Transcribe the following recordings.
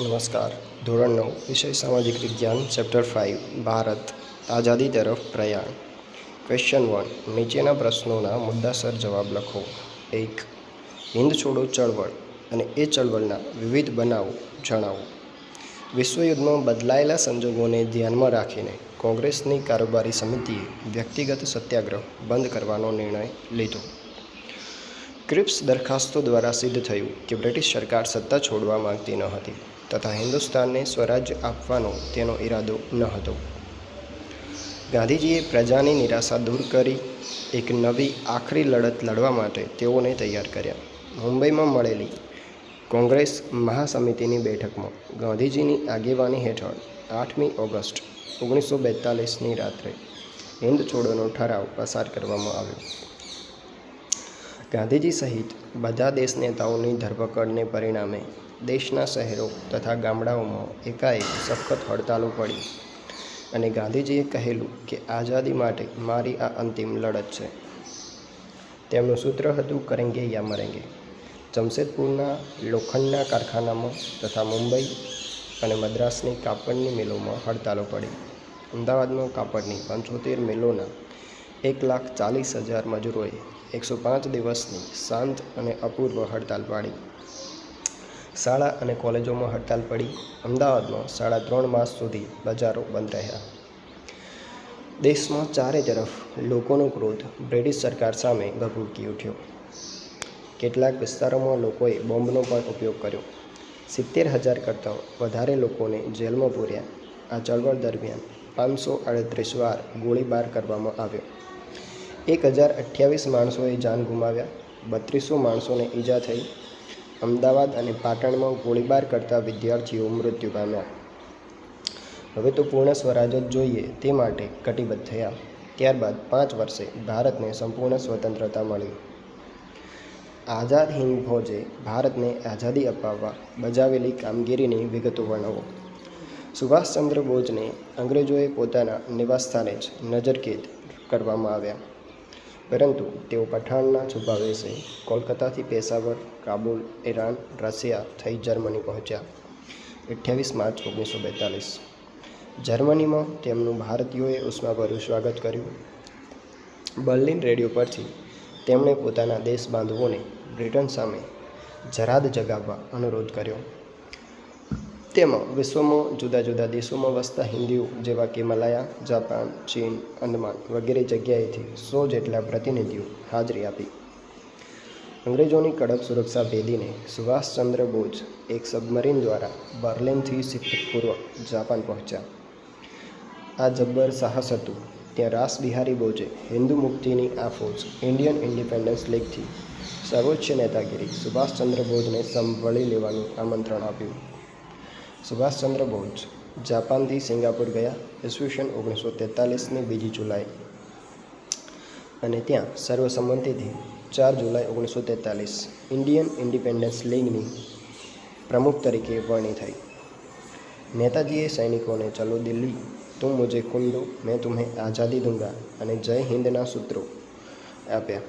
નમસ્કાર. ધોરણ નવ, વિષય સામાજિક વિજ્ઞાન, ચેપ્ટર ફાઇવ ભારત, આઝાદી તરફ પ્રયાણ. ક્વેશ્ચન વન નીચેના પ્રશ્નોના મુદ્દાસર જવાબ લખો. એક હિન્દ છોડો ચળવળ અને એ ચળવળના વિવિધ બનાવો જણાવો. વિશ્વયુદ્ધમાં બદલાયેલા સંજોગોને ધ્યાનમાં રાખીને કોંગ્રેસની કારોબારી સમિતિએ વ્યક્તિગત સત્યાગ્રહ બંધ કરવાનો નિર્ણય લીધો. ક્રિપ્સ દરખાસ્તો દ્વારા સિદ્ધ થયું કે બ્રિટિશ સરકાર સત્તા છોડવા માંગતી ન હતી. તથા હિન્દુસ્તાનને સ્વરાજ્ય આપવાનો તેનો ઈરાદો ન હતો. ગાંધીજીએ પ્રજાની નિરાશા દૂર કરી એક નવી આખરી લડત લડવા માટે તેઓને તૈયાર કર્યા. મુંબઈમાં મળેલી કોંગ્રેસ મહાસમિતિની બેઠકમાં ગાંધીજીની આગેવાની હેઠળ આઠમી ઓગસ્ટ ઓગણીસો બેતાલીસની રાત્રે હિન્દ છોડોનો ઠરાવ પસાર કરવામાં આવ્યો. ગાંધીજી સહિત બધા દેશ નેતાઓની ધરપકડને પરિણામે દેશના શહેરો તથા ગામડાઓમાં એકાએક સખત હડતાલો પડી. અને ગાંધીજીએ કહેલું કે આઝાદી માટે મારી આ અંતિમ લડત છે. તેમનું સૂત્ર હતું કરેંગે યા મરેંગે. જમશેદપુરના લોખંડના કારખાનામાં તથા મુંબઈ અને મદ્રાસની કાપડની મિલોમાં હડતાલો પડી. અમદાવાદમાં કાપડની પંચોતેર મિલોના એક લાખ ચાલીસ હજાર મજૂરોએ એકસો પાંચ દિવસની શાંત અને અપૂર્વ હડતાલ પાડી. શાળા અને કોલેજોમાં હડતાલ પડી. અમદાવાદમાં સાડા ત્રણ માસ સુધી બજારો બંધ રહ્યા. દેશમાં ચારે તરફ લોકોનો ક્રોધ બ્રિટિશ સરકાર સામે ગભૂકી ઉઠ્યો. કેટલાક વિસ્તારોમાં લોકોએ બોમ્બનો પણ ઉપયોગ કર્યો. સિત્તેર હજાર કરતાં વધારે લોકોને જેલમાં પૂર્યા. આ ચળવળ દરમિયાન પાંચસો અડત્રીસ વાર ગોળીબાર કરવામાં આવ્યો. એક હજાર અઠ્યાવીસ માણસોએ જાન ગુમાવ્યા. બત્રીસો માણસોને ઈજા થઈ. અમદાવાદ અને પાટણમાં ગોળીબાર કરતા વિદ્યાર્થીઓ મૃત્યુ પામ્યા. હવે તો પૂર્ણ સ્વરાજ જ જોઈએ તે માટે કટિબદ્ધ થયા. ત્યારબાદ પાંચ વર્ષે ભારતને સંપૂર્ણ સ્વતંત્રતા મળી. આઝાદ હિંદ ફોજે ભારતને આઝાદી અપાવવા બજાવેલી કામગીરીની વિગતો વર્ણવો. સુભાષચંદ્ર બોઝને અંગ્રેજોએ પોતાના નિવાસસ્થાને જ નજરકેદ કરવામાં આવ્યા. પરંતુ તેઓ પઠાણના છુપાવેશે કોલકાતાથી પેશાવર, કાબુલ, ઈરાન, રશિયા થઈ જર્મની પહોંચ્યા. અઠ્યાવીસ માર્ચ ઓગણીસો બેતાલીસ. જર્મનીમાં તેમનું ભારતીયોએ ઉષ્માભર્યું સ્વાગત કર્યું. બર્લિન રેડિયો પરથી તેમણે પોતાના દેશ બાંધવોને બ્રિટન સામે જરાદ જગાવવા અનુરોધ કર્યો. તેમાં વિશ્વમાં જુદા જુદા દેશોમાં વસતા હિન્દીઓ જેવા કે મલાયા, જાપાન, ચીન, અંદમાન વગેરે જગ્યાએથી સો જેટલા પ્રતિનિધિઓ હાજરી આપી. અંગ્રેજોની કડક સુરક્ષા ભેદીને સુભાષચંદ્ર બોઝ એક સબમરીન દ્વારા બર્લિનથી સિદ્ધપૂર્વક જાપાન પહોંચ્યા. આ જબ્બર સાહસ હતું. ત્યાં રાસ બિહારી બોઝે હિન્દુ મુક્તિની આ ફોજ ઇન્ડિયન ઇન્ડિપેન્ડન્સ લીગથી સર્વોચ્ચ નેતાગીરી સુભાષચંદ્ર બોઝને સંભાળી લેવાનું આમંત્રણ આપ્યું. સુભાષચંદ્ર બોઝ, જાપાનથી સિંગાપુર ગયા, ઈસવીસન ઓગણીસો તેતાલીસની બીજી જુલાઈ. અને ત્યાં સર્વસંમતિથી ચાર જુલાઈ ઓગણીસો તેતાલીસ ઇન્ડિયન ઇન્ડિપેન્ડન્સ લીગની પ્રમુખ તરીકે વરણી થઈ. નેતાજીએ સૈનિકોને, ચલો દિલ્હી તું મુજે કુંડો, મેં તુમ્હે આઝાદી દૂંગા અને જય હિન્દના સૂત્રો આપ્યા.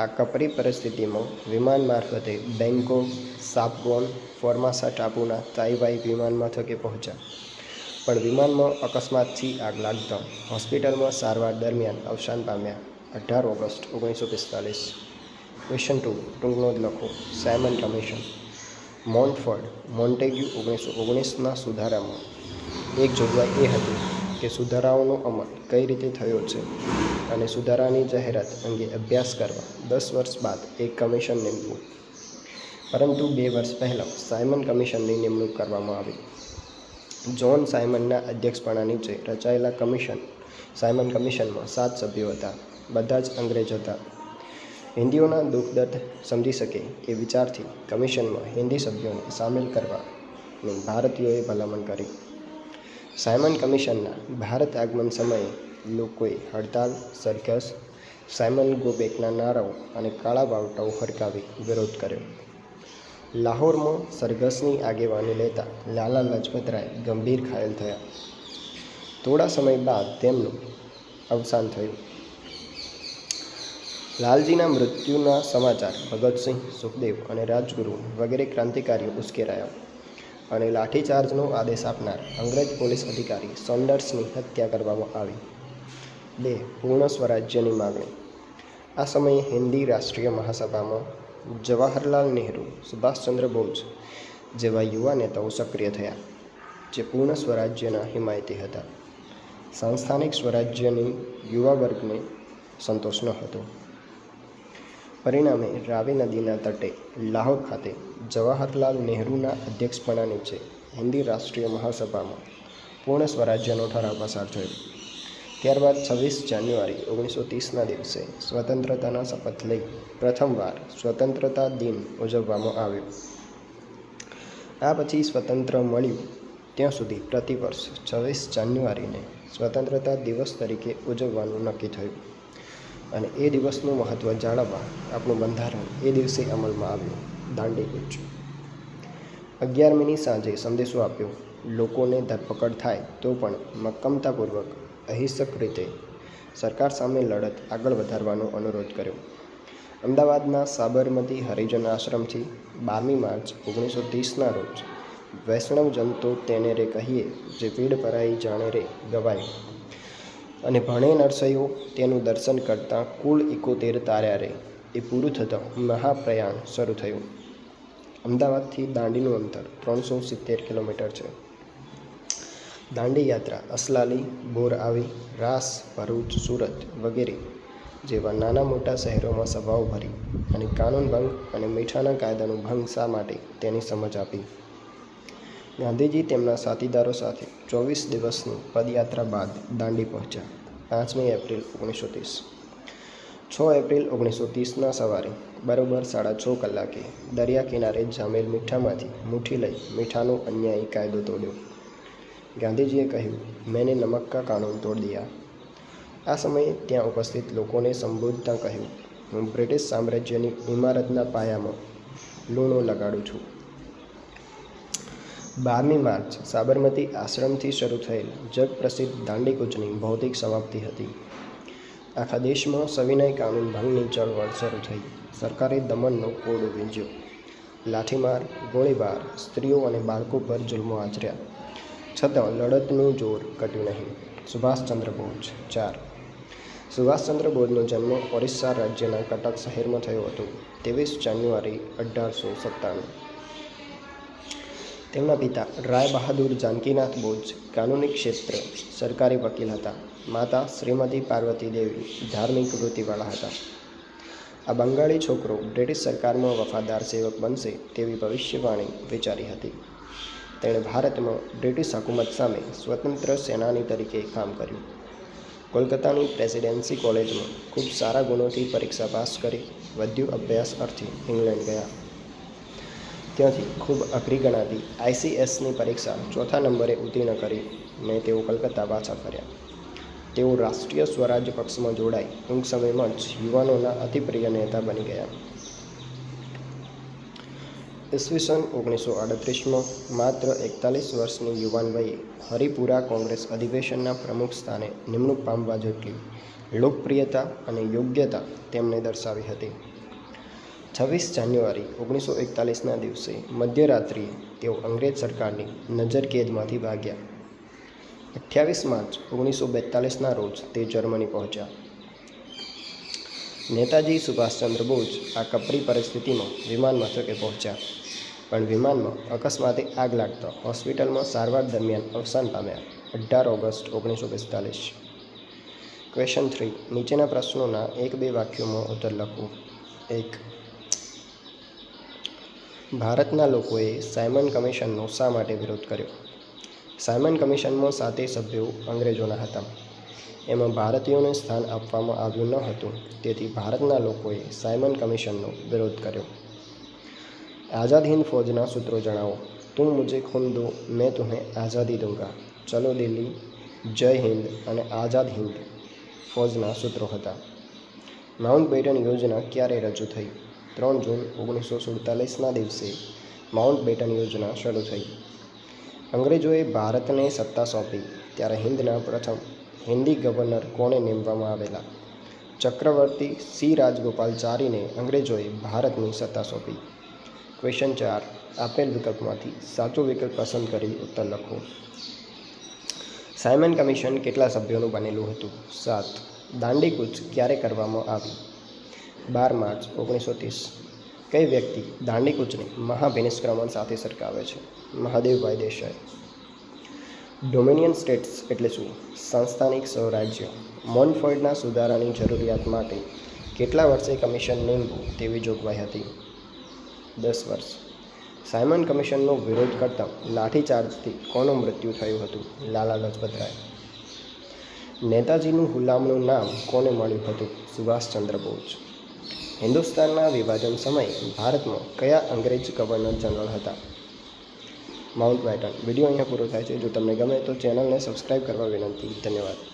આ કપરી પરિસ્થિતિમાં વિમાન મારફતે બેંકોક સાપગોન, ફોર્માસા ટાપુના તાઈવાઈ વિમાન મથકે પહોંચ્યા. પણ વિમાનમાં અકસ્માતથી આગ લાગતા હોસ્પિટલમાં સારવાર દરમિયાન અવસાન પામ્યા અઢાર ઓગસ્ટ ઓગણીસો પિસ્તાલીસ. ક્વેશ્ચન ટુ ટૂંકનો જ લખો. સાયમન કમિશન મોન્ટફર્ડ, મોન્ટેગ્યુ ઓગણીસો ઓગણીસના સુધારામાં. એક જોગવાઈ એ હતી કે સુધારાઓનો અમલ કઈ રીતે થયો છે? અને સુધારાની જાહેરાત અંગે અભ્યાસ કરવા દસ વર્ષ બાદ એક કમિશન નીમવું પરંતુ બે વર્ષ પહેલાં સાયમન કમિશનની નિમણૂક કરવામાં આવી. જ્હોન સાયમનના અધ્યક્ષપણા નીચે રચાયેલા કમિશન સાયમન કમિશનમાં સાત સભ્યો હતા, બધા જ અંગ્રેજ હતા. હિન્દીઓના દુઃખદર્દ સમજી શકે એ વિચારથી કમિશનમાં હિન્દી સભ્યોને સામેલ કરવાની ભારતીયોએ ભલામણ કરી. સાયમન કમિશનના ભારત આગમન સમયે લોકોએ હડતાલ, સરઘસ, સાયમન ગો બેકના નારાઓ અને કાળા બાવટાઓ ફરકાવી વિરોધ કર્યો. લાહોરમાં સરઘસની આગેવાની લેતા લાલા લજપતરાય ગંભીર ઘાયલ થયા. થોડા સમય બાદ તેમનું અવસાન થયું. લાલજીના મૃત્યુના સમાચાર ભગતસિંહ, સુખદેવ અને રાજગુરુ વગેરે ક્રાંતિકારીઓ ઉશ્કેરાયા અને લાઠીચાર્જનો આદેશ આપનાર અંગ્રેજ પોલીસ અધિકારી સોન્ડર્સની હત્યા કરવામાં આવી. બે પૂર્ણ સ્વરાજ્યની માગણી. આ સમયે હિન્દી રાષ્ટ્રીય મહાસભામાં જવાહરલાલ નહેરુ, સુભાષચંદ્ર બોઝ જેવા યુવા નેતાઓ સક્રિય થયા, જે પૂર્ણ સ્વરાજ્યના હિમાયતી હતા. સંસ્થાનિક સ્વરાજ્યની યુવા વર્ગને સંતોષ ન હતો. પરિણામે રાવી નદીના તટે લાહોર ખાતે જવાહરલાલ નહેરુના અધ્યક્ષપણા નીચે હિન્દી રાષ્ટ્રીય મહાસભામાં પૂર્ણ સ્વરાજ્યનો ઠરાવ પસાર થયો. ત્યારબાદ છવ્વીસ જાન્યુઆરી ઓગણીસો ત્રીસના દિવસે સ્વતંત્રતાના શપથ લઈ પ્રથમવાર સ્વતંત્રતા દિન ઉજવવામાં આવ્યો. આ પછી સ્વતંત્ર મળ્યું. ત્યાં સુધી પ્રતિવર્ષ છવ્વીસ જાન્યુઆરીને સ્વતંત્રતા દિવસ તરીકે ઉજવવાનું નક્કી થયું. અને એ દિવસનું મહત્ત્વ જાળવવા આપણું બંધારણ એ દિવસે અમલમાં આવ્યું. દાંડી કૂચ અગિયારમીની સાંજે સંદેશો આપ્યો, લોકોને ધરપકડ થાય તો પણ મક્કમતાપૂર્વક અહિંસક રીતે સરકાર સામે લડત આગળ વધારવાનો અનુરોધ કર્યો. અમદાવાદના સાબરમતી હરિજન આશ્રમથી બારમી માર્ચ ઓગણીસો ત્રીસના રોજ વૈષ્ણવ જંતુ તેને રે કહીએ જે પીડ પરાઈ જાણે રે ગવાય. અને ભણે નરસૈયો તેનું દર્શન કરતાં કુલ એકોતેર તાર્યા રે. એ પૂરું થતાં મહાપ્રયાણ શરૂ થયું. અમદાવાદથી દાંડીનું અંતર ત્રણસો સિત્તેર કિલોમીટર છે. દાંડી યાત્રા અસલાલી, બોર આવી, રાસ, ભરૂચ, સુરત વગેરે જેવા નાના મોટા શહેરોમાં સભાઓ ભરી અને કાનૂન ભંગ અને મીઠાના કાયદાનું ભંગ શા માટે તેની સમજ આપી. ગાંધીજી તેમના સાથીદારો સાથે ચોવીસ દિવસની પદયાત્રા બાદ દાંડી પહોંચ્યા પાંચમી એપ્રિલ ઓગણીસો ત્રીસ. છ એપ્રિલ ઓગણીસો ત્રીસના સવારે બરોબર સાડા છ કલાકે દરિયા કિનારે જામેલ મીઠામાંથી મુઠ્ઠી લઈ મીઠાનો અન્યાયી કાયદો તોડ્યો. ગાંધીજીએ કહ્યું, મેને નમક કા કાનૂન તોડ દિયા. આ સમયે ત્યાં ઉપસ્થિત લોકોને સંબોધતા કહ્યું, હું બ્રિટિશ સામ્રાજ્યની ઇમારતના પાયામાં લૂણો લગાડું છું. બારમી માર્ચ, સાબરમતી આશ્રમથી શરૂ થયેલ જગપ્રસિદ્ધ દાંડીકૂચની ભૌતિક સમાપ્તિ હતી. આખા દેશમાં સવિનય કાનૂન ભંગની ચળવળ શરૂ થઈ. સરકારે દમનનો કોડ વીંજ્યો લાઠીમાર, ગોળીબાર, સ્ત્રીઓ અને બાળકો પર જુલ્મો આચર્યા. છતાં લડતનું જોર ઘટ્યું નહીં. સુભાષચંદ્ર બોઝ ચાર. સુભાષચંદ્ર બોઝનો જન્મ ઓરિસ્સા રાજ્યના કટક શહેરમાં થયો હતો. ત્રેવીસ જાન્યુઆરી અઢારસો સત્તાણું. તેમના પિતા રાય બહાદુર જાનકીનાથ બોઝ કાનૂની ક્ષેત્ર સરકારી વકીલ હતા. માતા શ્રીમતી પાર્વતી દેવી ધાર્મિક વૃત્તિવાળા હતા. આ બંગાળી છોકરો બ્રિટિશ સરકારમાં વફાદાર સેવક બનશે તેવી ભવિષ્યવાણી વિચારી હતી. તેણે ભારતમાં બ્રિટિશ હકુમત સામે સ્વતંત્ર સેનાની તરીકે કામ કર્યું. કોલકાતાની પ્રેસિડેન્સી કોલેજમાં ખૂબ સારા ગુણોથી પરીક્ષા પાસ કરી વધુ અભ્યાસ અર્થે ઇંગ્લેન્ડ ગયા. ત્યાંથી ખૂબ અઘરી ગણાતી આઈસીએસની પરીક્ષા ચોથા નંબરે ઉત્તીર્ણ કરી ને તેઓ કલકત્તા પાછા ફર્યા. તેઓ રાષ્ટ્રીય સ્વરાજ પક્ષમાં જોડાઈ ટૂંક સમયમાં જ યુવાનોના અતિપ્રિય નેતા બની ગયા. ઈસવીસન ઓગણીસો આડત્રીસમાં માત્ર એકતાલીસ વર્ષની યુવાન વયે હરિપુરા કોંગ્રેસ અધિવેશનના પ્રમુખ સ્થાને નિમણૂક પામવા જેટલી લોકપ્રિયતા અને યોગ્યતા તેમણે દર્શાવી હતી. છવ્વીસ જાન્યુઆરી ઓગણીસો એકતાલીસના દિવસે મધ્યરાત્રિએ તેઓ અંગ્રેજ સરકારની નજરકેદમાંથી ભાગ્યા. અઠ્યાવીસ માર્ચ ઓગણીસો બેતાલીસના રોજ તે જર્મની પહોંચ્યા. નેતાજી સુભાષચંદ્ર બોઝ આ કપરી પરિસ્થિતિમાં વિમાન મથકે પહોંચ્યા. પણ વિમાનમાં અકસ્માતે આગ લાગતા હોસ્પિટલમાં સારવાર દરમિયાન અવસાન પામ્યા અઢાર ઓગસ્ટ ઓગણીસો પિસ્તાલીસ ક્વેશ્ચન થ્રી, નીચેના પ્રશ્નોના એક બે વાક્યોમાં ઉત્તર લખવું એક, ભારતના લોકોએ સાયમન કમિશનનો શા માટે વિરોધ કર્યો? સાયમન કમિશનમાં સાતે સભ્યો અંગ્રેજોના હતા. એમાં ભારતીયોને સ્થાન આપવામાં આવ્યું ન હતું. તેથી ભારતના લોકોએ સાયમન કમિશનનો વિરોધ કર્યો. આઝાદ હિંદ ફૌજના સૂત્રો જણાવો. તું મુજે ખૂન દો, મેં તુને આઝાદી દઉંગા ચલો દિલ્હી, જય હિન્દ અને આઝાદ હિન્દ ફૌજના સૂત્રો હતા. માઉન્ટ બેટન યોજના ક્યારે રજૂ થઈ? ત્રણ જૂન ઓગણીસો સુડતાલીસના દિવસે માઉન્ટ બેટન યોજના શરૂ થઈ. અંગ્રેજોએ ભારતને સત્તા સોંપી, ત્યારે હિન્દના પ્રથમ હિન્દી ગવર્નર કોણે નીમવામાં આવેલા? ચક્રવર્તી સી રાજગોપાલચારીને અંગ્રેજોએ ભારતની સત્તા સોંપી. ક્વેશ્ચન ચાર, આપેલ વિકલ્પમાંથી સાચો વિકલ્પ પસંદ કરી ઉત્તર લખો. સાયમન કમિશન કેટલા સભ્યોનું બનેલું હતું? સાત, દાંડીકૂચ ક્યારે કરવામાં આવી? બાર માર્ચ, ઓગણીસો ત્રીસ. કઈ વ્યક્તિ દાંડીકૂચને મહાભિનિષ્ક્રમણ સાથે સરકાવે છે? મહાદેવભાઈ દેસાઈ. ડોમિનિયન સ્ટેટ્સ એટલે શું? સંસ્થાનિક સ્વરાજ્ય. મોનફોર્ડના સુધારાની જરૂરિયાત માટે કેટલા વર્ષે કમિશન નીમવું તેવી જોગવાઈ હતી? દસ વર્ષ. સાયમન કમિશનનો વિરોધ કરતા લાઠીચાર્જથી કોનું મૃત્યુ થયું હતું? લાલા લજપતરાય. નેતાજીનું હુલામનું નામ કોને મળ્યું હતું? સુભાષચંદ્ર બોઝ. હિન્દુસ્તાનના વિભાજન સમયે ભારતમાં કયા અંગ્રેજ ગવર્નર જનરલ હતા? માઉન્ટ બેટન વીડિયો અહીંયા પૂરો થાય છે. જો તમને ગમે તો ચેનલને સબસ્ક્રાઈબ કરવા વિનંતી. ધન્યવાદ.